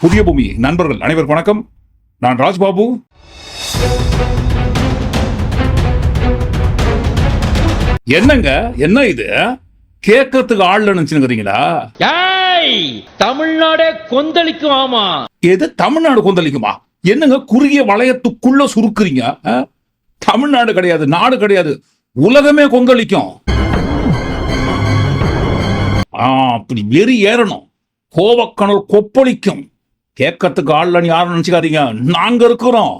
புதிய பூமி. நண்பர்கள் அனைவருக்கும் வணக்கம். நான் ராஜ்பாபு. என்னங்க என்ன இது? கேட்கறதுக்கு ஆள் நினைச்சுங்கிறீங்களா ஏய் தமிழ்நாடே கொந்தளிக்கும் ஆமா. எது தமிழ்நாடு கொந்தளிக்குமா? என்னங்க குறுகிய வளையத்துக்குள்ள சுருக்குறீங்க? தமிழ்நாடு கிடையாது நாடு கிடையாது உலகமே கொந்தளிக்கும். அப்படி வெறி ஏறணும். கோவக்கணல் கொப்பளிக்கும். கேட்கறதுக்கு ஆள்லன்னு யாரும் நினச்சிக்காதீங்க. நாங்கள் இருக்கிறோம்.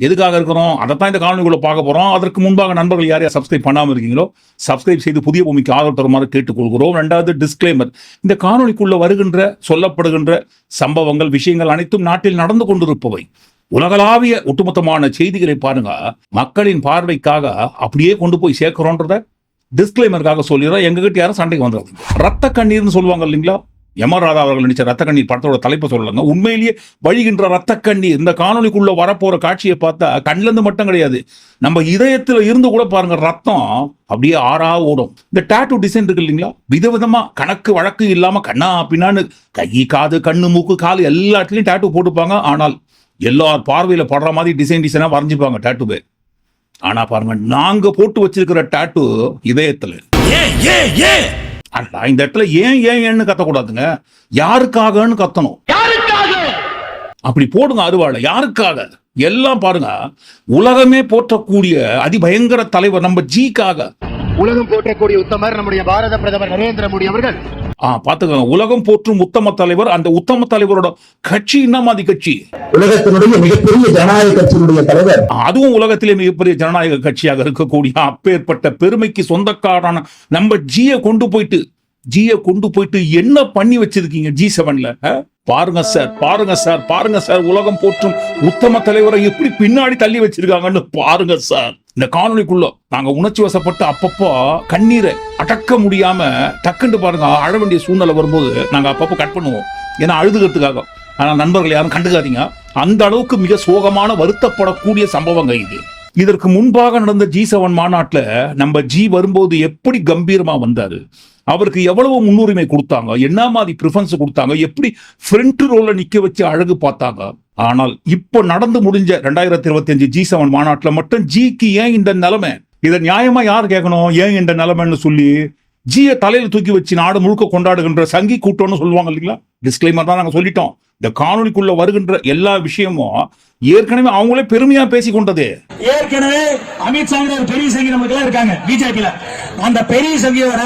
எதுக்காக இருக்கிறோம்? அதைத்தான் இந்த காணொலிக்குள்ள பார்க்க போகிறோம் அதற்கு முன்பாக நண்பர்கள் யார் யார் சப்ஸ்கிரைப் பண்ணாமல் இருக்கீங்களோ சப்ஸ்கிரைப் செய்து புதிய பூமிக்கு ஆதரவு தருமாறு கேட்டுக்கொள்கிறோம். ரெண்டாவது டிஸ்க்ளைமர் இந்த காணொலிக்குள்ளே வருகின்ற சொல்லப்படுகின்ற சம்பவங்கள் விஷயங்கள் அனைத்தும் நாட்டில் நடந்து கொண்டிருப்பவை. உலகளாவிய ஒட்டுமொத்தமான செய்திகளை பாருங்க. மக்களின் பார்வைக்காக அப்படியே கொண்டு போய் சேர்க்கிறோன்றத டிஸ்க்ளைமருக்காக சொல்லிடுறோம் எங்ககிட்ட யாரும் சண்டைக்கு வந்துடுறது ரத்த கண்ணீர்னு சொல்லுவாங்க இல்லைங்களா? எமர் ராதா அவர்கள் நடித்த ரத்த கண்ணீர் படத்தோட தலைப்பை சொல்லலங்க. உண்மையிலேயே வழிகின்ற ரத்த கண்ணீர் இந்த காணொலிக்குள்ள வரப்போற காட்சியை பார்த்தா கண்ணுல இருந்து மட்டும் கிடையாது. நம்ம இதயத்துல இருந்து கூட பாருங்க ரத்தம் அப்படியே ஆறா ஓடும். இந்த டாட்டூ டிசைன் இருக்கு இல்லைங்களா? விதவிதமா கணக்கு வழக்கு இல்லாம கண்ணா பின்னான்னு கை காது கண்ணு மூக்கு காது எல்லாத்துலயும் டாட்டூ போட்டுப்பாங்க. ஆனால் எல்லார் பார்வையில படுற மாதிரி டிசைன் டிசைனா வரைஞ்சிப்பாங்க டாட்டூவே ஆனா பாருங்க நாங்க போட்டு வச்சிருக்கிற டாட்டூ இதயத்துல. அல்ல இந்த இடத்துல ஏன் ஏன் ஏன்னு கத்தக்கூடாதுங்க? யாருக்காகன்னு கத்தணும். அப்படி போடுங்க அருவாளை யாருக்காக? எல்லாம் பாருங்க உலகமே போற்றக்கூடிய அதிபயங்கர தலைவர் நம்ம ஜிக்காக. உலகம் போற்றக்கூடிய உத்தமர் நம்முடைய பாரத பிரதமர் நரேந்திர மோடி அவர்கள். ஆ பாத்துக்கோங்க உலகம் போற்றும் உத்தம தலைவர் அந்த உத்தம தலைவரோட கட்சி என்ன மாதிரி கட்சி? உலகத்தினுடைய மிகப்பெரிய ஜனநாயக கட்சியினுடைய தலைவர். அதுவும் உலகத்திலே மிகப்பெரிய ஜனநாயக கட்சியாக இருக்கக்கூடிய அப்பேற்பட்ட பெருமைக்கு சொந்தக்காரான நம்ம ஜிய கொண்டு போயிட்டு ஜிய கொண்டு போயிட்டு என்ன பண்ணி வச்சிருக்கீங்க ஜி செவன்ல பாருங்க சார் பாருங்க சார் பாருங்க சார் உலகம் போற்றும் உத்தம தலைவரை எப்படி பின்னாடி தள்ளி வச்சிருக்காங்கன்னு பாருங்க சார். இந்த காணொலிக்குள்ள நாங்க உணர்ச்சி வசப்பட்டு அப்பப்போ கண்ணீரை அடக்க முடியாம டக்குன்னு பாருங்க அழ வேண்டிய சூழ்நிலை வரும்போது நாங்க அப்பப்போ கட் பண்ணுவோம். ஏன்னா அழுதுகிறதுக்காக. ஆனா நண்பர்கள் யாரும் கண்டுக்காதீங்க. அந்த அளவுக்கு மிக சோகமான வருத்தப்படக்கூடிய சம்பவங்க இது. இதற்கு முன்பாக நடந்த ஜி செவன் மாநாட்டுல நம்ம ஜி வரும்போது எப்படி கம்பீரமா வந்தாரு? அவருக்கு எவ்வளவு முன்னுரிமை கொடுத்தாங்க. என்ன மாதிரி ப்ரிஃபரன்ஸ் கொடுத்தாங்க? எப்படி ஃப்ரண்ட் ரோல நிக்க வச்சு அழகு பார்த்தாங்க? ஆனால் இப்போ நடந்து முடிஞ்ச ரெண்டாயிரத்தி இருபத்தி அஞ்சு ஜி செவன் மாநாட்டில் மட்டும் ஜிக்கு ஏன் இந்த நிலைமை? இதை நியாயமா யார் கேட்கணும்? ஏன் இந்த நிலைமைன்னு சொல்லி ஜிய தலையில தூக்கி வச்சு நாடு முழுக்க கொண்டாடுகின்ற சங்கி கூட்டம்னு சொல்லுவாங்க இல்லைங்களா? டிஸ்க்ளைமர் தான் நாங்க சொல்லிட்டோம். இந்த காணொலிக்குள்ள வருகின்ற எல்லா விஷயமும் ஏற்கனவே அவங்களே பெருமையா பேசி கொண்டது ஏற்கனவே அமித்ஷாங்கிற ஒரு பெரிய சங்கி நமக்கு இருக்காங்க பிஜேபியில அந்த பெரிய சங்கியோட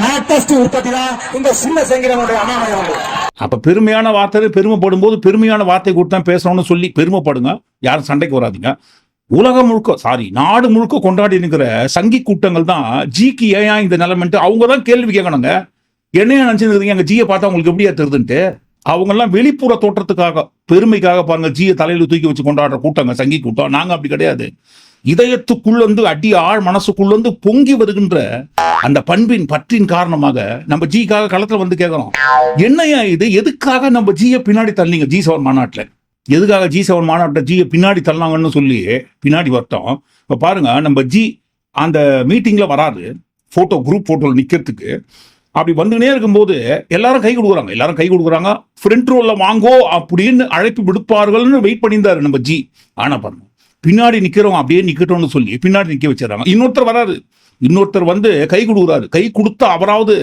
லேட்டஸ்ட் உற்பத்தி தான் இந்த சின்ன சங்கி நம்மளுடைய அண்ணாமலை அப்ப பெருமையான வார்த்தை பெருமைப்படும் போது பெருமையான வார்த்தை கொடுத்தா பேசணும்னு சொல்லி பெருமைப்படுங்க. யாரும் சண்டைக்கு வராதீங்க. உலகம் முழுக்க சாரி நாடு முழுக்க கொண்டாடி இருக்கிற சங்கி கூட்டங்கள் தான் ஜிக்கு ஏன் இந்த நிலைமைட்டு அவங்க தான் கேள்வி கேட்கணுங்க. என்னைய நினைச்சிருக்கீங்க எங்க ஜியை பார்த்தா உங்களுக்கு எப்படியா தெரியுதுன்ட்டு அவங்க எல்லாம் வெளிப்புற தோற்றத்துக்காக பெருமைக்காக பாருங்க ஜியை தலையில தூக்கி வச்சு கொண்டாடுற கூட்டங்க சங்கி கூட்டம். நாங்க அப்படி கிடையாது. இதயத்துக்குள்ள இருந்து அடி ஆழ் மனசுக்குள்ள இருந்து பொங்கி வருகின்ற அந்த பண்பின் பற்றின் காரணமாக நம்ம ஜிக்காக களத்துல வந்து கேட்கிறோம். என்னையா இது? எதுக்காக நம்ம ஜியை பின்னாடி தள்ளீங்க? ஜி சவர் மாநாட்டில். எதுக்காக ஜி செவன் மாநாட்டை ஜியை பின்னாடி தள்ளாங்கன்னு சொல்லி பின்னாடி வரட்டும் இப்போ பாருங்க நம்ம ஜி அந்த மீட்டிங்கில் வராது ஃபோட்டோ குரூப் ஃபோட்டோவில் நிற்கிறதுக்கு அப்படி வந்துனே இருக்கும்போது எல்லாரும் கை கொடுக்குறாங்க. எல்லாரும் கை கொடுக்குறாங்க. ஃப்ரண்ட் ரோலில் வாங்கோ அப்படின்னு அழைப்பு விடுப்பார்கள்னு வெயிட் பண்ணியிருந்தாரு நம்ம ஜி ஆனால் பாருங்க பின்னாடி நிற்கிறோம் அப்படியே நிற்கட்டும்னு சொல்லி பின்னாடி நிற்க வச்சிடறாங்க. இன்னொருத்தர் வராரு. இன்னொருத்தர் வந்து கை கொடுக்குறாரு. கை கொடுத்த அவராவது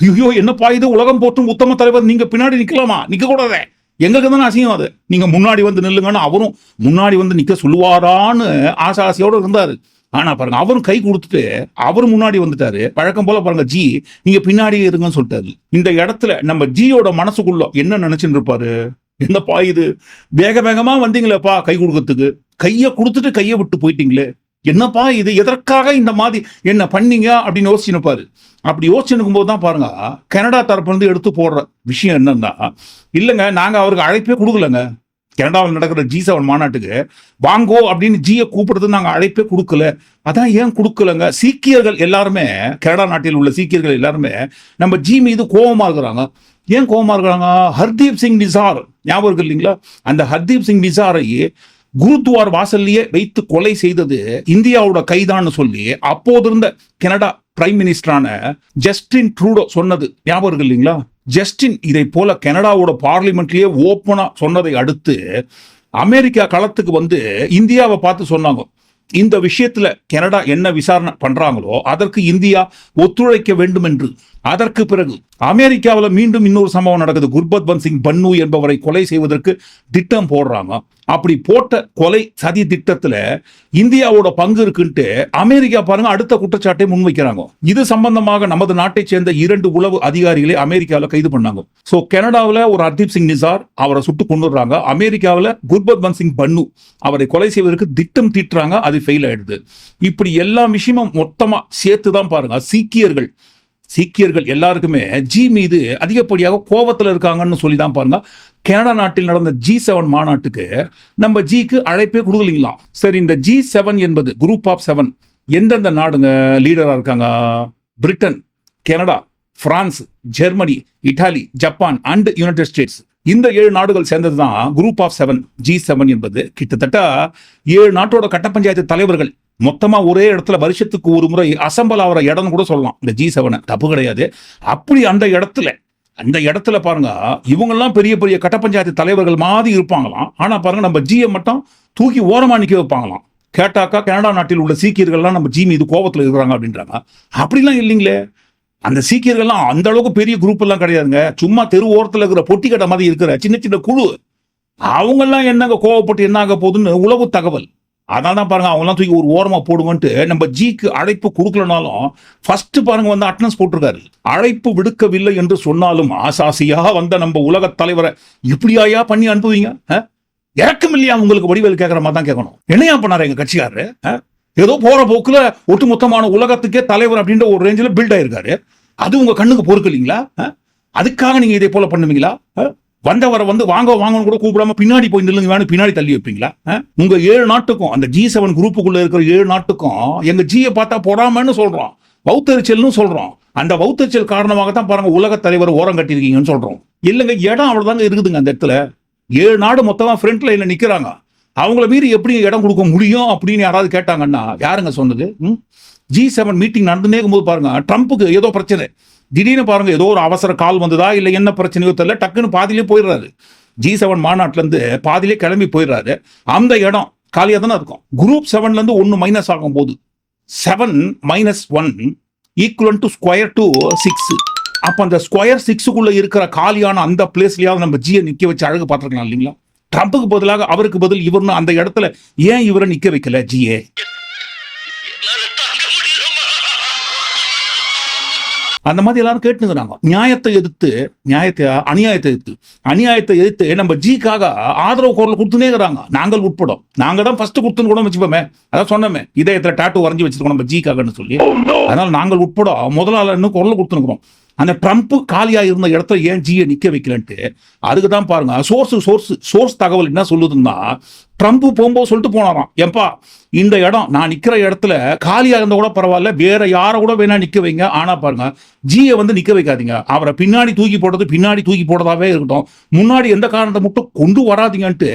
ஐயோ என்னப்பா இது? உலகம் போற்றும் உத்தம தலைவர் நீங்கள் பின்னாடி நிற்கலாமா நிற்கக்கூடாதே எங்களுக்கு தானே அசிங்கம் அது. நீங்க முன்னாடி வந்து நில்லுங்கன்னு அவரும் முன்னாடி வந்து நிக்க சொல்லுவாரான்னு ஆசை ஆசையோட இருந்தாரு. ஆனா பாருங்க அவரும் கை கொடுத்துட்டு அவரும் முன்னாடி வந்துட்டாரு. வழக்கம் போல பாருங்க ஜி நீங்க பின்னாடியே இருங்கன்னு சொல்லிட்டாரு. இந்த இடத்துல நம்ம ஜியோட மனசுக்குள்ள என்ன நினைச்சுட்டு இருப்பாரு? என்னப்பா இது? வேக வேகமா வந்தீங்களேப்பா கை கொடுக்கறதுக்கு. கையை கொடுத்துட்டு கையை விட்டு போயிட்டீங்களே. என்னப்பா இது எதற்காக இந்த மாதிரி என்ன பண்ணீங்க அப்படின்னு யோசிச்சுன்னு பாரு அப்படி யோசிச்சுனுக்கும் போது தான் பாருங்க கனடா தரப்புலேருந்து எடுத்து போடுற விஷயம் என்னன்னா இல்லைங்க நாங்கள் அவருக்கு அழைப்பே கொடுக்கலங்க. கனடாவில் நடக்கிற ஜி செவன் மாநாட்டுக்கு வாங்கோ அப்படின்னு ஜியை கூப்பிடுறது நாங்கள் அழைப்பே கொடுக்கல. அதான் ஏன் கொடுக்கலங்க? சீக்கியர்கள் எல்லாருமே கனடா நாட்டில் உள்ள சீக்கியர்கள் எல்லாருமே நம்ம ஜி மீது கோபமாக இருக்கிறாங்க. ஏன் கோபமாக இருக்கிறாங்க? ஹர்தீப் சிங் நிசார் ஞாபகம் இருக்கு இல்லைங்களா? அந்த ஹர்தீப் சிங் நிசாரை குருத்வார் வாசல்லையே வைத்து கொலை செய்தது இந்தியாவோட கைதான்னு சொல்லி அப்போது இருந்த கனடா பிரைம் மினிஸ்டரான ஜஸ்டின் ட்ரூடோ சொன்னது. ஞாபகம் இல்லைங்களா? ஜஸ்டின் இதை போல கனடாவோட பார்லிமெண்ட்லயே ஓப்பனா சொன்னதை அடுத்து அமெரிக்கா களத்துக்கு வந்து இந்தியாவை பார்த்து சொன்னாங்க. இந்த விஷயத்துல கனடா என்ன விசாரணை பண்றாங்களோ அதற்கு இந்தியா ஒத்துழைக்க வேண்டும் என்று அதற்கு பிறகு அமெரிக்காவில் மீண்டும் இன்னொரு சம்பவம் நடக்குது. குர்பத்வன் சிங் பன்னு என்பவரை கொலை செய்வதற்கு திட்டம் போடுறாங்க. அப்படி போட்ட கொலை சதி திட்டத்தில் இந்தியாவோட பங்கு இருக்குன்ட்டு அமெரிக்கா பாருங்க அடுத்த குற்றச்சாட்டை முன்வைக்கிறாங்க. இது சம்பந்தமாக நமது நாட்டை சேர்ந்த இரண்டு உளவு அதிகாரிகளை அமெரிக்காவில் கைது பண்ணாங்க. ஸோ கனடாவில் ஒரு ஹர்தீப் சிங் நிசார் அவரை சுட்டு கொண்டுடுறாங்க அமெரிக்காவில் குர்பத்வன் சிங் பன்னு அவரை கொலை செய்வதற்கு திட்டம் தீட்டுறாங்க. அது ஃபெயில் ஆயிடுது. இப்படி எல்லா விஷயமும் மொத்தமாக சேர்த்து தான் பாருங்க. சீக்கியர்கள் சீக்கியர்கள் எல்லாருக்குமே ஜி மீது அதிகப்படியாக கோபத்தில் இருக்காங்கன்னு சொல்லி தான் பாருங்க. கனடா நாட்டில் நடந்த ஜி செவன் மாநாட்டுக்கு நம்ம ஜிக்கு அழைப்பே கொடுக்கலீங்களாம் சரி இந்த ஜி செவன் என்பது குரூப் ஆஃப் செவன் எந்தெந்த நாடுங்க லீடராக இருக்காங்க? Britain Canada France Germany Italy Japan and United States இந்த ஏழு நாடுகள் சேர்ந்தது தான் group of seven G seven என்பது. கிட்டத்தட்ட ஏழு நாட்டோட கட்ட பஞ்சாயத்து தலைவர்கள் மொத்தமா ஒரே இடத்துல வருஷத்துக்கு ஒரு முறை அசம்பல் ஆகிற இடம்னு கூட சொல்லலாம். இந்த ஜி செவனை தப்பு கிடையாது. அப்படி அந்த இடத்துல அந்த இடத்துல பாருங்க இவங்கெல்லாம் பெரிய பெரிய கட்ட பஞ்சாயத்து தலைவர்கள் மாதிரி இருப்பாங்களாம். ஆனா பாருங்க நம்ம ஜியை மட்டும் தூக்கி ஓரமா நிக்க வைப்பாங்களாம். கேட்டாக்கா கனடா நாட்டில் உள்ள சீக்கியர்கள்லாம் நம்ம ஜி மீது கோபத்தில் இருக்கிறாங்க அப்படின்றாங்க. அப்படிலாம் இல்லைங்களே. அந்த சீக்கியர்கள்லாம் அந்த அளவுக்கு பெரிய குரூப் எல்லாம் கிடையாதுங்க. சும்மா தெரு ஓரத்தில் இருக்கிற பொட்டி கடை மாதிரி இருக்கிற சின்ன சின்ன குழு. அவங்கெல்லாம் என்னங்க கோவப்பட்டு என்ன ஆக போகுதுன்னு உளவு தகவல். அதனால தான் பாருங்க அவங்களாம் தூக்கி ஒரு ஓரமாக போடுங்கன்ட்டு நம்ம ஜிக்கு அழைப்பு கொடுக்கலனாலும் ஃபர்ஸ்ட் பாருங்க வந்து அட்டனன்ஸ் போட்டிருக்காரு அழைப்பு விடுக்கவில்லை என்று சொன்னாலும் ஆசாசியாக வந்த நம்ம உலக தலைவரை இப்படியாயா பண்ணி அனுப்புவீங்க ஆ? இறக்கம் இல்லையா உங்களுக்கு வடிவேல் கேட்கற மாதிரி தான் கேட்கணும் என்னையா பண்ணாரு எங்க கட்சிக்காரரு ஆ? ஏதோ போற போக்குல ஒட்டுமொத்தமான உலகத்துக்கே தலைவர் அப்படின்ற ஒரு ரேஞ்சில் பில்ட் ஆயிருக்காரு அது உங்க கண்ணுக்கு பொறுக்கலீங்களா ஆ? அதுக்காக நீங்க இதே போல பண்ணுவீங்களா ஆ? வந்தவரை வந்து வாங்க வாங்கன்னு கூட கூப்பிடாம பின்னாடி போய் நில்லுங்க வேணும் பின்னாடி தள்ளி வைப்பீங்களா? உங்க ஏழு நாட்டுக்கும் அந்த ஜி செவன் குரூப்புக்குள்ள இருக்கிற ஏழு நாட்டுக்கும் எங்க ஜியை பார்த்தா போடாமன்னு சொல்றோம். பௌத்தரிச்சல்னு சொல்றோம். அந்த பௌத்தரிச்சல் காரணமாக தான் பாருங்க உலக தலைவர் ஓரம் கட்டியிருக்கீங்கன்னு சொல்றோம். இல்லைங்க இடம் அவ்வளவுதாங்க இருக்குதுங்க அந்த இடத்துல. ஏழு நாடு மொத்தமா ஃப்ரண்ட் லைன்ல நிக்கிறாங்க. அவங்கள மீறி எப்படி இடம் கொடுக்க முடியும் அப்படின்னு யாராவது கேட்டாங்கன்னா யாருங்க சொன்னது? ஜி செவன் மீட்டிங் நடந்துனே இருக்கும்போது பாருங்க ட்ரம்ப்புக்கு ஏதோ பிரச்சனை. திடீர்னு பாருங்க ஏதோ ஒரு அவசர கால் வந்ததா இல்லை என்ன பிரச்சனையோ தெரியல டக்குன்னு பாதியிலே போயிடுறாரு. ஜி செவன் மாநாட்டிலேருந்து பாதியிலே கிளம்பி போயிடுறாரு. அந்த இடம் காலியாக தானே இருக்கும். குரூப் செவன்ல இருந்து ஒன்று மைனஸ் ஆகும் போது seven minus one equal to square to six அப்போ அந்த ஸ்கொயர் சிக்ஸுக்குள்ளே இருக்கிற காலியான அந்த பிளேஸ்லயாவது நம்ம ஜியை நிற்க வச்சு அழகு பார்த்துருக்கலாம் இல்லைங்களா? ட்ரம்ப்புக்கு பதிலாக அவருக்கு பதில் இவர்னு அந்த இடத்துல ஏன் இவரை நிற்க வைக்கல ஜிஏ அந்த மாதிரி எல்லாரும் கேட்டுங்கிறாங்க நியாயத்தை எதிர்த்து நியாயத்தை அநியாயத்தை எதிர்த்து. அநியாயத்தை எதிர்த்து நம்ம ஜிக்காக ஆதரவு குரல் கொடுத்துனே இருக்கிறாங்க. நாங்கள் உட்படும். நாங்க தான் ஃபர்ஸ்ட் கொடுத்துன்னு கூட வச்சுப்போமே. அதான் சொன்னோமே. இதயத்துல டாட்டு வரைஞ்சி வச்சிருக்கோம் நம்ம ஜிக்காகன்னு சொல்லி. அதனால நாங்கள் உட்பட முதலாளர்னு குரல் கொடுத்துருக்கிறோம் அந்த ட்ரம்ப் காலியா இருந்த இடத்துல ஏன் ஜியை நிக்க வைக்கலன்ட்டு அதுக்கு தான் பாருங்க சோர்ஸ் சோர்ஸ் சோர்ஸ் தகவல் என்ன சொல்லுதுன்னா ட்ரம்ப் போகும்போது சொல்லிட்டு போனாராம் ஏன்பா இந்த இடம் நான் நிக்கிற இடத்துல காலியா இருந்தா கூட பரவாயில்ல வேற யாரை கூட வேணா நிக்க வைங்க. ஆனா பாருங்க ஜியை வந்து நிக்க வைக்காதீங்க. அவரை பின்னாடி தூக்கி போடுறது பின்னாடி தூக்கி போடுறதாவே இருக்கட்டும். முன்னாடி எந்த காரணத்தை மட்டும் கொண்டு வராதீங்கன்ட்டு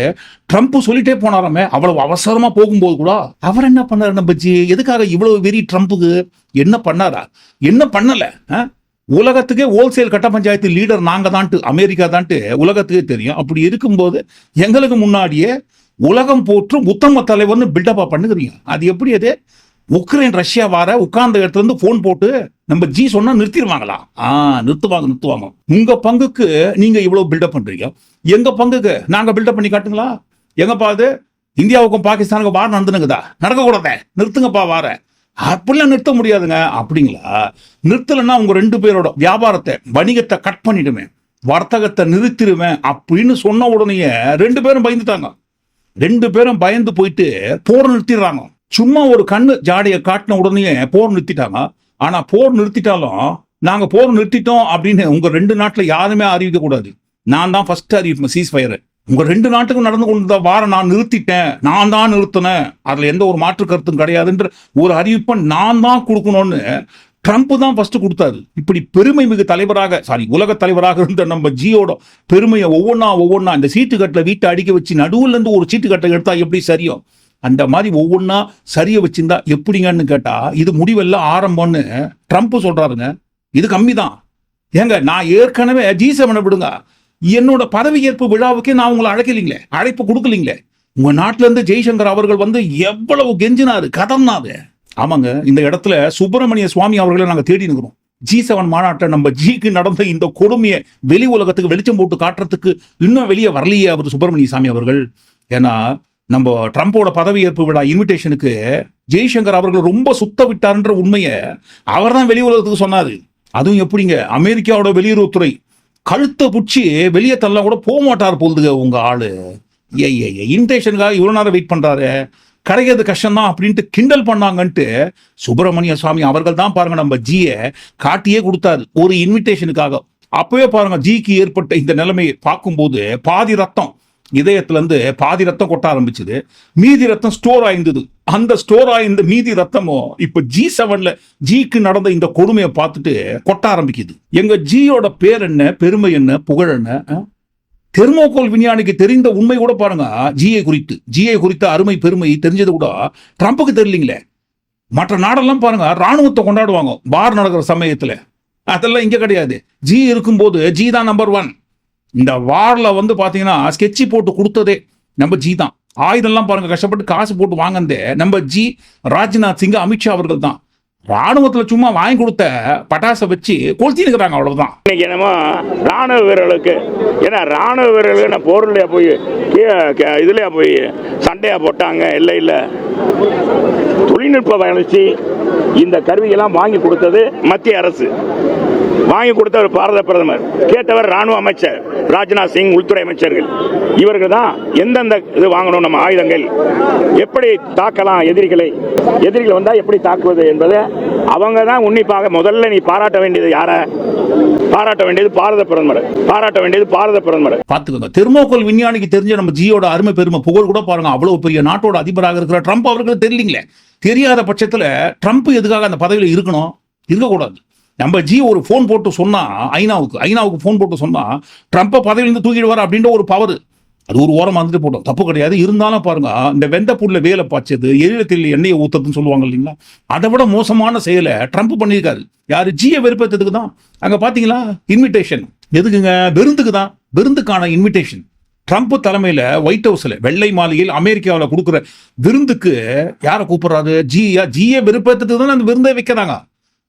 ட்ரம்ப் சொல்லிட்டே போனாராமே அவ்வளவு அவசரமா போகும்போது கூட. அவர் என்ன பண்ணாரு நம்ம ஜி எதுக்காக இவ்வளவு வெறி ட்ரம்ப்புக்கு என்ன பண்ணாரா? என்ன பண்ணல? ஆ? உலகத்துக்கே ஹோல்சேல் கட்ட பஞ்சாயத்து லீடர் நாங்கள் தான்ட்டு அமெரிக்கா தான்ட்டு உலகத்துக்கே தெரியும். அப்படி இருக்கும்போது எங்களுக்கு முன்னாடியே உலகம் போற்றும் உத்தம தலைவர்னு பில்டப்பா பண்ணுகிறீங்க. அது எப்படி அது? உக்ரைன் ரஷ்யா வார உட்கார்ந்த இடத்துல இருந்து போன் போட்டு நம்ம ஜி சொன்னா நிறுத்திடுவாங்களா? ஆ நிறுத்துவாங்க நிறுத்துவாங்க. உங்க பங்குக்கு நீங்க இவ்வளவு பில்டப் பண்றீங்க. எங்க பங்குக்கு நாங்க பில்டப் பண்ணி காட்டுங்களா? எங்கப்பா அது? இந்தியாவுக்கும் பாகிஸ்தானுக்கும் வார நடந்துனுக்குதா? நடக்கக்கூடாதே. நிறுத்துங்கப்பா வார. அப்படிலாம் நிறுத்த முடியாதுங்க. அப்படிங்களா? நிறுத்தலைன்னா அவங்க ரெண்டு பேரோட வியாபாரத்தை வணிகத்தை கட் பண்ணிடுவேன். வர்த்தகத்தை நிறுத்திடுவேன் அப்படின்னு சொன்ன உடனே ரெண்டு பேரும் பயந்துட்டாங்க. ரெண்டு பேரும் பயந்து போயிட்டு போர் நிறுத்திடுறாங்க. சும்மா ஒரு கண்ணு ஜாடியை காட்டின உடனே போர் நிறுத்திட்டாங்க. ஆனால் போர் நிறுத்திட்டாலும் நாங்கள் போர் நிறுத்திட்டோம் அப்படின்னு உங்கள் ரெண்டு நாட்டில் யாருமே அறிவிக்க கூடாது நான் தான் ஃபஸ்ட்டு அறிவிப்பேன் சீஸ் ஃபயரை உங்க ரெண்டு நாட்டுக்கும் நடந்து கொண்ட வாரம் நான் நிறுத்திட்டேன். நான் தான் நிறுத்தினேன். அதுல எந்த ஒரு மாற்று கருத்தும் கிடையாதுன்ற ஒரு அறிவிப்பை நான் தான் கொடுக்கணும்னு ட்ரம்ப் தான் ஃபர்ஸ்ட் கொடுத்தாரு. இப்படி பெருமை மிகு தலைவராக சாரி உலக தலைவராக இருந்த நம்ம ஜியோட பெருமையை ஒவ்வொன்றா ஒவ்வொன்றா இந்த சீட்டு கட்டில் வீட்டை அடிக்க வச்சு நடுவுலேருந்து ஒரு சீட்டு கட்டை எடுத்தா எப்படி சரியும் அந்த மாதிரி ஒவ்வொன்றா சரிய வச்சிருந்தா எப்படிங்கன்னு கேட்டா இது முடிவெல்லாம் ஆரம்பம்னு ட்ரம்ப் சொல்றாருங்க. இது கம்மி தான் ஏங்க நான் ஏற்கனவே ஜி செவனை விடுங்க. என்னோட பதவியேற்பு விழாவுக்கே நான் உங்களை அழைக்கலீங்களே அழைப்பு கொடுக்கலீங்களே. உங்க நாட்டுல இருந்து ஜெய்சங்கர் அவர்கள் வந்து எவ்வளவு கெஞ்சினாரு கதர்னாரு. ஆமாங்க இந்த இடத்துல சுப்பிரமணிய சுவாமி அவர்களை நாங்க தேடி நிற்கிறோம். ஜி செவன் மாநாட்டை நம்ம ஜிக்கு நடந்த இந்த கொடுமையை வெளி உலகத்துக்கு வெளிச்சம் போட்டு காட்டுறதுக்கு இன்னும் வெளியே வரலையே அவர் சுப்பிரமணிய சாமி அவர்கள். ஏன்னா நம்ம ட்ரம்போட பதவியேற்பு விழா இன்விடேஷனுக்கு ஜெய்சங்கர் அவர்கள் ரொம்ப சுத்த விட்டார்ன்ற உண்மையை அவர் தான் வெளி உலகத்துக்கு சொன்னாரு. அதுவும் எப்படிங்க அமெரிக்காவோட வெளியுறவுத்துறை கழுத்தை பிடிச்சி வெளியே தள்ள கூட போக மாட்டார் போகுதுங்க உங்க ஆளு. ஏ ஏ இன்விடேஷனுக்காக இவ்வளோ நேரம் வெயிட் பண்ணுறாரு கிடைக்கிறது கஷ்டம்தான் அப்படின்ட்டு கிண்டல் பண்ணாங்கன்ட்டு சுப்பிரமணிய சுவாமி அவர்கள் தான் பாருங்க நம்ம ஜியை காட்டியே கொடுத்தாரு. ஒரு இன்விடேஷனுக்காக அப்பவே பாருங்க ஜிக்கு ஏற்பட்ட இந்த நிலைமையை பார்க்கும்போது பாதி ரத்தம் இதயத்துல இருந்து பாதி ரத்தம் கொட்ட ஆரம்பிச்சது. மீதி ரத்தம் ஸ்டோர் ஆயிருந்தது அந்த ஸ்டோர் ஆயிருந்த மீதி ரத்தமும் இப்போ ஜி செவன்ல ஜிக்கு நடந்த இந்த கொடுமையை பார்த்துட்டு கொட்ட ஆரம்பிக்குது. எங்க ஜியோட பேர் என்ன பெருமை என்ன புகழ் என்ன தெர்மோகோல் விஞ்ஞானிக்கு தெரிந்த உண்மை கூட பாருங்க. ஜிஏ குறித்து. ஜிஏ குறித்த அருமை பெருமை தெரிஞ்சது கூட ட்ரம்ப்புக்கு தெரியலீங்களே? மற்ற நாடெல்லாம் பாருங்க ராணுவத்தை கொண்டாடுவாங்க. பார் நடக்கிற சமயத்தில். அதெல்லாம் இங்கே கிடையாது. ஜி இருக்கும்போது ஜி தான் நம்பர் ஒன் இந்த வார்ல வந்து பாத்தீங்கன்னா ஸ்கெட்சி போட்டு கொடுத்ததே நம்ம ஜி தான். ஆயுதம்லாம் பாருங்க கஷ்டப்பட்டு காசு போட்டு வாங்கினதே நம்ம ஜி ராஜ்நாத் சிங் அமித்ஷா அவர்கள் தான். ராணுவத்துல சும்மா வாங்கி கொடுத்த பட்டாசை வச்சு கொளுத்தி இருக்கிறாங்க அவ்வளவுதான். இன்னைக்கு என்னமோ ராணுவ வீரர்களுக்கு ஏன்னா ராணுவ வீரர்களுக்கு நான் போர்லையா போய் கீ- க- இதுலயா போய் சண்டையா போட்டாங்க இல்லை இல்லை. தொழில்நுட்ப வளர்ச்சி இந்த கருவியெல்லாம் வாங்கி கொடுத்தது மத்திய அரசு. வாங்கி கொடுத்தவர் பாரத பிரதமர் கேட்டவர் ராணுவ அமைச்சர் ராஜ்நாத் சிங் உள்துறை அமைச்சர்கள். இவர்கள் தான் எந்தெந்த இது வாங்கணும் நம்ம ஆயுதங்கள் எப்படி தாக்கலாம் எதிரிகளை எதிரிகள் வந்தால் எப்படி தாக்குவது என்பதை அவங்க தான் உன்னிப்பாக முதல்ல நீ பாராட்ட வேண்டியது யாரை? பாராட்ட வேண்டியது பாரத பிரதமர் பாராட்ட வேண்டியது பாரத பிரதமர். பாத்துக்கோங்க தெர்மோகோல் விஞ்ஞானிக்கு தெரிஞ்ச நம்ம ஜியோட அருமை பெருமை புகழ் கூட பாருங்க அவ்வளவு பெரிய நாட்டோட அதிபராக இருக்கிற ட்ரம்ப் அவர்களுக்கு தெரியலீங்களே தெரியாத பட்சத்துல ட்ரம்ப் எதுக்காக அந்த பதவியில் இருக்கணும்? இருக்கக்கூடாது. நம்ம ஜி ஒரு ஃபோன் போட்டு சொன்னா ஐநாவுக்கு ஐநாவுக்கு ஃபோன் போட்டு சொன்னா ட்ரம்ப்பை பதவியிலிருந்து தூக்கிடுவார் அப்படின்ற ஒரு பவர் அது ஒரு ஓரமாக வந்துட்டு போட்டோம். தப்பு கிடையாது. இருந்தாலும் பாருங்க இந்த வெந்த புல்ல வேலை பாய்ச்சது எரிடத்தில் எண்ணெயை ஊத்துறதுன்னு சொல்லுவாங்க இல்லைங்களா? அதை விட மோசமான செயலை ட்ரம்ப் பண்ணியிருக்காரு. யாரு? ஜியை வெறுப்பேற்றதுக்கு தான். அங்கே பார்த்தீங்களா இன்விடேஷன் எதுக்குங்க? விருந்துக்கு தான். விருந்துக்கான இன்விடேஷன் ட்ரம்ப் தலைமையில் ஒயிட் ஹவுஸில் வெள்ளை மாளிகையில் அமெரிக்காவில் கொடுக்குற விருந்துக்கு யாரை கூப்பிட்றாரு? ஜியா? ஜியை வெறுப்பேற்றதுக்கு தானே அந்த விருந்தை வைக்கிறாங்க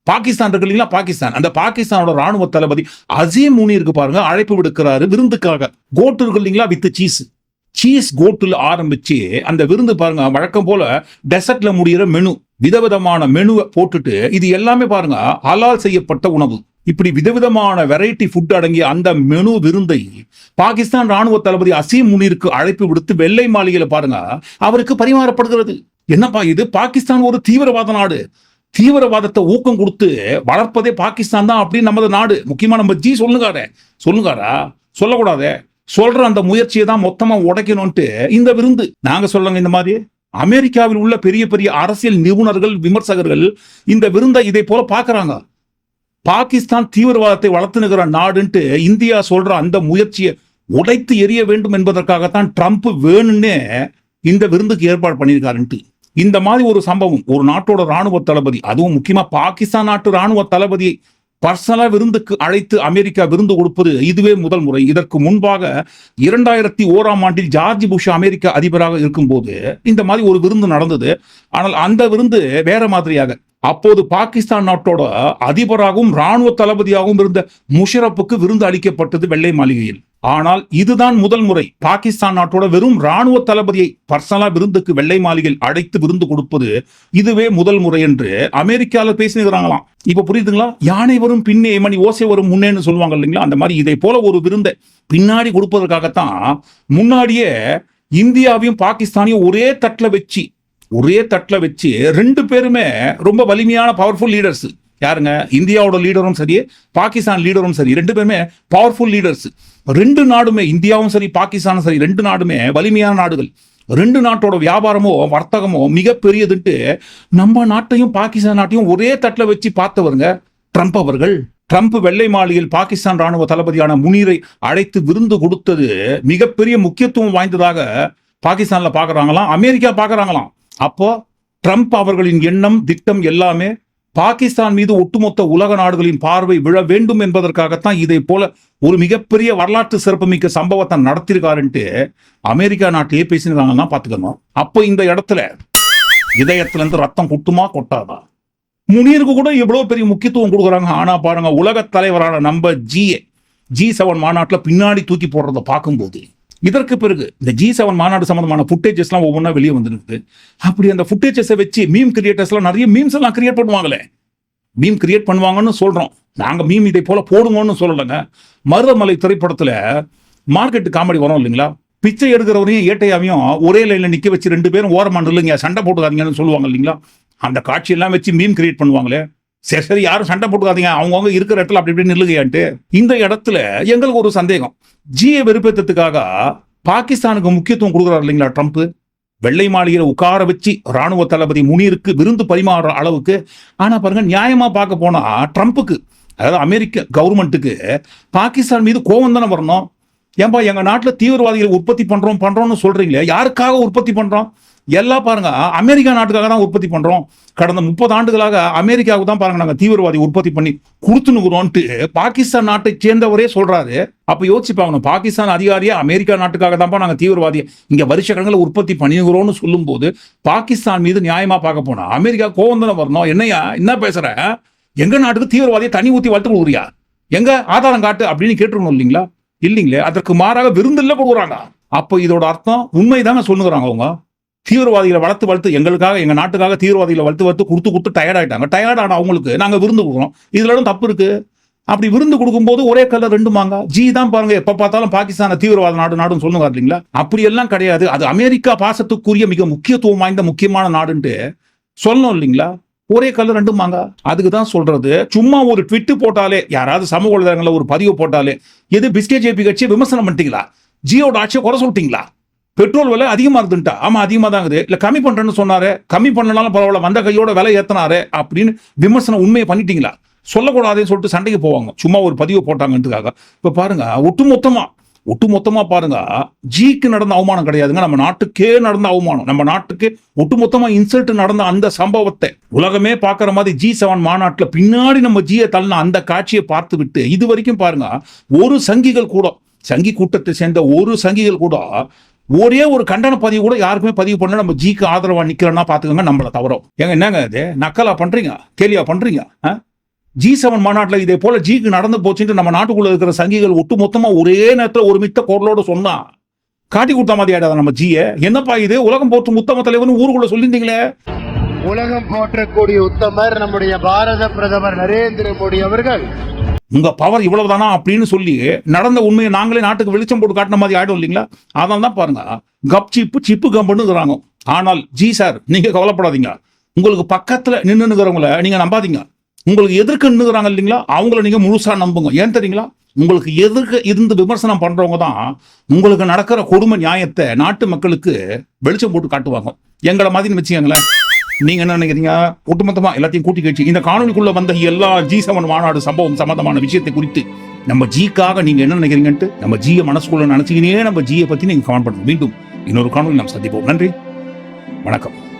பாகிஸ்தான் இருக்கு இல்லைங்களா? பாகிஸ்தான். அந்த பாகிஸ்தானோட ராணுவ தளபதி அசீம் முனீருக்கு பாருங்க. அழைப்பு விடுக்கிறாரு விருந்துக்காக. கோட்டு இருக்கு இல்லைங்களா? With cheese. சீஸ் கோட்டுல ஆரம்பிச்சு அந்த விருந்து பாருங்க. வழக்கம் போல டெசர்ட்ல முடியிற மெனு விதவிதமான மெனுவை போட்டுட்டு இது எல்லாமே பாருங்க. ஹலால் செய்யப்பட்ட உணவு. இப்படி விதவிதமான வெரைட்டி ஃபுட் அடங்கிய அந்த மெனு விருந்தை பாகிஸ்தான் ராணுவ தளபதி அசீம் முனிருக்கு அழைப்பு விடுத்து வெள்ளை மாளிகையில பாருங்க. அவருக்கு பரிமாறப்படுகிறது. என்னப்பா இது? பாகிஸ்தான் ஒரு தீவிரவாத நாடு. தீவிரவாதத்தை ஊக்கம் கொடுத்து வளர்ப்பதே பாகிஸ்தான் தான் அப்படின்னு நமது நாடு. முக்கியமாக நம்ம ஜி சொல்லுங்காரே. சொல்லுங்காரா? சொல்லக்கூடாதே. சொல்ற அந்த முயற்சியை தான் மொத்தமா உடைக்கணும்ட்டு இந்த விருந்து. நாங்க சொல்லுங்க இந்த மாதிரி. அமெரிக்காவில் உள்ள பெரிய பெரிய அரசியல் நிபுணர்கள் விமர்சகர்கள் இந்த விருந்தை இதை போல பாக்குறாங்க பாகிஸ்தான் தீவிரவாதத்தை வளர்த்துனுகிற நாடுன்ட்டு இந்தியா சொல்ற அந்த முயற்சியை உடைத்து எரிய வேண்டும் என்பதற்காகத்தான் ட்ரம்ப் வேணும்னே இந்த விருந்துக்கு ஏற்பாடு பண்ணியிருக்காருன்ட்டு. இந்த மாதிரி ஒரு சம்பவம் ஒரு நாட்டோட ராணுவ தளபதி அதுவும் முக்கியமா பாகிஸ்தான் நாட்டு ராணுவ தளபதியை பர்சனலா விருந்துக்கு அழைத்து அமெரிக்கா விருந்து கொடுப்பது இதுவே முதல் முறை. இதற்கு முன்பாக இரண்டாயிரத்தி ஓராம் ஆண்டில் ஜார்ஜ் புஷ் அமெரிக்க அதிபராக இருக்கும்போது இந்த மாதிரி ஒரு விருந்து நடந்தது. ஆனால் அந்த விருந்து வேற மாதிரியாக அப்போது பாகிஸ்தான் நாட்டோட அதிபராகவும் ராணுவ தளபதியாகவும் இருந்த முஷரப்புக்கு விருந்து அளிக்கப்பட்டது வெள்ளை மாளிகையில். ஆனால் இதுதான் முதல் முறை பாகிஸ்தான் நாட்டோட வெறும் ராணுவ தளபதியை பர்சனலா விருந்துக்கு வெள்ளை மாளிகையில் அழைத்து விருந்து கொடுப்பது இதுவே முதல் முறை என்று அமெரிக்கால பேசினுக்கிறாங்களாம் இப்ப புரியுதுங்களா? யானை வரும் பின்னே மணி ஓசை வரும் முன்னேன்னு சொல்லுவாங்க இல்லைங்களா? அந்த மாதிரி இதை போல ஒரு விருந்தை பின்னாடி கொடுப்பதற்காகத்தான் முன்னாடியே இந்தியாவையும் பாகிஸ்தானையும் ஒரே தட்டில் வச்சு ஒரே தட்டில் வச்சு ரெண்டு பேருமே ரொம்ப வலிமையான பவர்ஃபுல் லீடர்ஸ் யாருங்க? இந்தியாவோட லீடரும் சரி பாகிஸ்தான் லீடரும் சரி ரெண்டு பேருமே பவர்ஃபுல் லீடர்ஸ் ரெண்டு நாடுமே இந்தியாவும் சரி பாகிஸ்தானும் சரி ரெண்டு நாடுமே வலிமையான நாடுகள். ரெண்டு நாட்டோட வியாபாரமோ வர்த்தகமோ மிகப்பெரியதுன்ட்டு நம்ம நாட்டையும் பாகிஸ்தான் நாட்டையும் ஒரே தட்டில் வச்சு பார்த்தவருங்க ட்ரம்ப் அவர்கள். ட்ரம்ப் வெள்ளை மாளிகையில் பாகிஸ்தான் ராணுவ தளபதியான முனீரை அழைத்து விருந்து கொடுத்தது மிகப்பெரிய முக்கியத்துவம் வாய்ந்ததாக பாகிஸ்தானில் பார்க்குறாங்களாம் அமெரிக்கா பார்க்குறாங்களாம் அப்போ ட்ரம்ப் அவர்களின் எண்ணம் திட்டம் எல்லாமே பாகிஸ்தான் மீது ஒட்டுமொத்த உலக நாடுகளின் பார்வை விழ வேண்டும் என்பதற்காகத்தான் இதை போல ஒரு மிகப்பெரிய வரலாற்று சிறப்புமிக்க சம்பவத்தை நடத்திருக்காருன்ட்டு அமெரிக்கா நாட்டிலேயே பேசியிருக்காங்கன்னா பாத்துக்கணும் அப்போ இந்த இடத்துல இதயத்துல இருந்து ரத்தம் கொட்டுமா கொட்டாதா? முனீருக்கு கூட எவ்வளவு பெரிய முக்கியத்துவம் கொடுக்குறாங்க. ஆனா பாருங்க உலக தலைவரான நம்ம ஜிஏ ஜி செவன் மாநாட்டுல பின்னாடி தூக்கி போடுறத பார்க்கும்போது இதற்கு பிறகு இந்த ஜி செவன் மாநாடு சம்பந்தமான ஃபுட்டேஜஸ்லாம் ஒவ்வொன்றா வெளியே வந்துருக்குது. அப்படி அந்த ஃபுட்டேஜஸை வச்சு மீம் கிரியேட்டர்ஸ்லாம் நிறைய மீம்ஸ் எல்லாம் கிரியேட் பண்ணுவாங்களே. மீம் கிரியேட் பண்ணுவாங்கன்னு சொல்கிறோம் நாங்கள் மீம் இதை போல போடுங்கன்னு சொல்லலைங்க. மருதமலை திரைப்படத்தில் மார்க்கெட் காமெடி வரும் இல்லைங்களா? பிச்சை எடுக்கிறவரையும் ஏட்டையாவையும் ஒரே லைனில் நிற்க வச்சு ரெண்டு பேரும் ஓரமா இல்லைங்க சண்டை போட்டுக்காதீங்கன்னு சொல்லுவாங்க இல்லைங்களா? அந்த காட்சியெல்லாம் வச்சு மீம் கிரியேட் பண்ணுவாங்களே. சரி சரி யாரும் சண்டை போட்டுக்காதீங்க. அவங்கவுங்க இருக்கிற இடத்துல அப்படி இப்படி நில்லுகையான்ட்டு இந்த இடத்துல எங்களுக்கு ஒரு சந்தேகம். ஜியை வெறுப்பேற்றத்துக்காக பாகிஸ்தானுக்கு முக்கியத்துவம் கொடுக்குறாரு இல்லைங்களா ட்ரம்ப்? வெள்ளை மாளிகையில் உட்கார வச்சு ராணுவ தளபதி முனீருக்கு விருந்து பரிமாறுற அளவுக்கு. ஆனா பாருங்க நியாயமா பார்க்க போனா ட்ரம்ப்புக்கு அதாவது அமெரிக்க கவர்மெண்ட்டுக்கு பாகிஸ்தான் மீது கோவம் தானே வரணும்? ஏன்பா எங்க நாட்டில் தீவிரவாதிகளை உற்பத்தி பண்றோம் பண்றோம்னு சொல்றீங்களே யாருக்காக உற்பத்தி பண்றோம்? எல்லாம் பாருங்க. அமெரிக்கா நாட்டுக்காக தான் உற்பத்தி பண்றோம். கடந்த முப்பது ஆண்டுகளாக அமெரிக்காவுக்கு தான் பாருங்க நாங்கள் தீவிரவாதி உற்பத்தி பண்ணி கொடுத்துனுக்குறோன்ட்டு பாகிஸ்தான் நாட்டை சேர்ந்தவரே சொல்றாரு. அப்ப யோசிச்சு பார்க்கணும். பாகிஸ்தான் அதிகாரியே அமெரிக்கா நாட்டுக்காக தான்ப்பா நாங்கள் தீவிரவாதி. இங்க வருஷ கணக்கில் உற்பத்தி பண்ணிக்கிறோம்னு சொல்லும்போது பாகிஸ்தான் மீது நியாயமா பார்க்க போனா அமெரிக்கா கோவம் தானே வரணும்? என்னையா என்ன பேசுற? எங்க நாட்டுக்கு தீவிரவாதியை தண்ணி ஊத்தி வளர்த்து கொடுக்குறியா? எங்க ஆதாரம் காட்டு அப்படின்னு கேட்டுருக்கணும் இல்லைங்களா? இல்லைங்களே அதற்கு மாறாக விருந்தில் கொடுக்குறாங்க அப்போ இதோட அர்த்தம் உண்மைதாங்க சொல்லுகிறாங்க அவங்க? தீவிரவாதிகளை வளர்த்து வளர்த்து எங்களுக்காக எங்கள் நாட்டுக்காக தீவிரவாதிகளை வளர்த்து வளர்த்து கொடுத்து கொடுத்து டயர்ட் ஆகிட்டாங்க டயர்ட் ஆன அவங்களுக்கு நாங்கள் விருந்து கொடுக்குறோம். இதுல தப்பு இருக்கு? அப்படி விருந்து கொடுக்கும்போது ஒரே கல்ல ரெண்டு மாங்க. ஜி தான் பாருங்க எப்ப பார்த்தாலும் பாகிஸ்தான தீவிரவாத நாடு நாடுன்னு சொல்லுவார் இல்லைங்களா அப்படி எல்லாம் கிடையாது. அது அமெரிக்கா பாசத்துக்குரிய மிக முக்கியத்துவம் வாய்ந்த முக்கியமான நாடுன்ட்டு சொல்லணும் இல்லைங்களா? ஒரே கல்ல ரெண்டு மாங்க. அதுக்கு தான் சொல்றது. சும்மா ஒரு ட்விட்டு போட்டாலே யாராவது சமூக வலைதளங்களில் ஒரு பதிவு போட்டாலே எது பிஸ்கே ஜேபி கட்சியை விமர்சனம் பண்ணிட்டீங்களா? ஜியோட ஆட்சியை குறை சொல்லிட்டீங்களா? பெட்ரோல் விலை அதிகமாக இருந்துட்டா ஆமா அதிகமாக தான் இருக்குது. இல்லை கம்மி பண்ணுறேன்னு சொன்னாரு. கம்மி பண்ணனாலும் பரவாயில்ல வந்த கையோட விலை ஏற்றினாரு அப்படின்னு விமர்சனம் உண்மையை பண்ணிட்டீங்களா? சொல்லக்கூடாதுன்னு சொல்லிட்டு சண்டைக்கு போவாங்க. சும்மா ஒரு பதிவு போட்டாங்கன்றதுக்காக இப்போ பாருங்க ஒட்டுமொத்தமா ஒட்டுமொத்தமாக பாருங்க ஜிக்கு நடந்த அவமானம் கிடையாதுங்க. நம்ம நாட்டுக்கே நடந்த அவமானம். நம்ம நாட்டுக்கு ஒட்டுமொத்தமாக இன்சல்ட் நடந்த அந்த சம்பவத்தை உலகமே பார்க்குற மாதிரி ஜி செவன் மாநாட்டில் பின்னாடி நம்ம ஜியை தள்ளின அந்த காட்சியை பார்த்து விட்டு இது வரைக்கும் பாருங்க ஒரு சங்கிகள் கூட சங்கி கூட்டத்தை சேர்ந்த ஒரு சங்கிகள் கூட ஒரே ஒரு கண்டன பதிவு கூட யாருக்குமே பதிவு பண்ண நம்ம ஜிக்கு ஆதரவா நிக்கிறோம்னா பாத்துக்கோங்க நம்மள தவறும். ஏங்க என்னங்க இது? நக்கலா பண்றீங்க? கேலியா பண்றீங்க? ஜி செவன் மாநாட்டில் இதே போல ஜிக்கு நடந்து போச்சுட்டு நம்ம நாட்டுக்குள்ள இருக்கிற சங்கிகள் ஒட்டு மொத்தமா ஒரே நேரத்தில் ஒரு மித்த குரலோட சொன்னா காட்டி கொடுத்த மாதிரி ஆயிடாத நம்ம ஜிய என்னப்பா இது? உலகம் போற்றும் உத்தம தலைவர்னு ஊருக்குள்ள சொல்லியிருந்தீங்களே. உலகம் போற்றக்கூடிய உத்தமர் நம்முடைய பாரத பிரதமர் நரேந்திர மோடி அவர்கள் உங்க பவர் இவ்வளவுதானா அப்படின்னு சொல்லி நடந்த உண்மையை நாங்களே நாட்டுக்கு வெளிச்சம் போட்டு காட்டின மாதிரி ஆயிடும் இல்லைங்களா? அதான் தான் பாருங்க. கப் சிப்பு சிப்பு கம்புன்னுங்கிறாங்க. ஆனால் ஜி சார் நீங்க கவலைப்படாதீங்க. உங்களுக்கு பக்கத்துல நின்னுங்கிறவங்கள நீங்க நம்பாதீங்க. உங்களுக்கு எதிர்க்க நின்னுகிறாங்க இல்லைங்களா? அவங்கள நீங்க முழுசா நம்புங்க. ஏன் தெரியுங்களா? உங்களுக்கு எதிர்க்க இருந்து விமர்சனம் பண்றவங்க தான் உங்களுக்கு நடக்கிற கொடுமை நியாயத்தை நாட்டு மக்களுக்கு வெளிச்சம் போட்டு காட்டுவாங்க. எங்களை மாதிரி வச்சுக்கோங்களேன் நீங்க என்ன நினைக்கிறீங்க? ஒட்டுமொத்தமா எல்லாத்தையும் கூட்டி கழிச்சு இந்த காணொலிக்குள்ள வந்த எல்லா ஜி செவன் மாநாடு சம்பவம் சம்பந்தமான விஷயத்தை குறித்து நம்ம ஜிக்காக நீங்க என்ன நினைக்கிறீங்கன்ட்டு நம்ம ஜிய மனசுக்குள்ள நினைச்சுக்கினே நம்ம ஜியை பத்தி நீங்க கமெண்ட் பண்ணுவோம் மீண்டும் இன்னொரு காணொலி நாம் சந்திப்போம். நன்றி. வணக்கம்.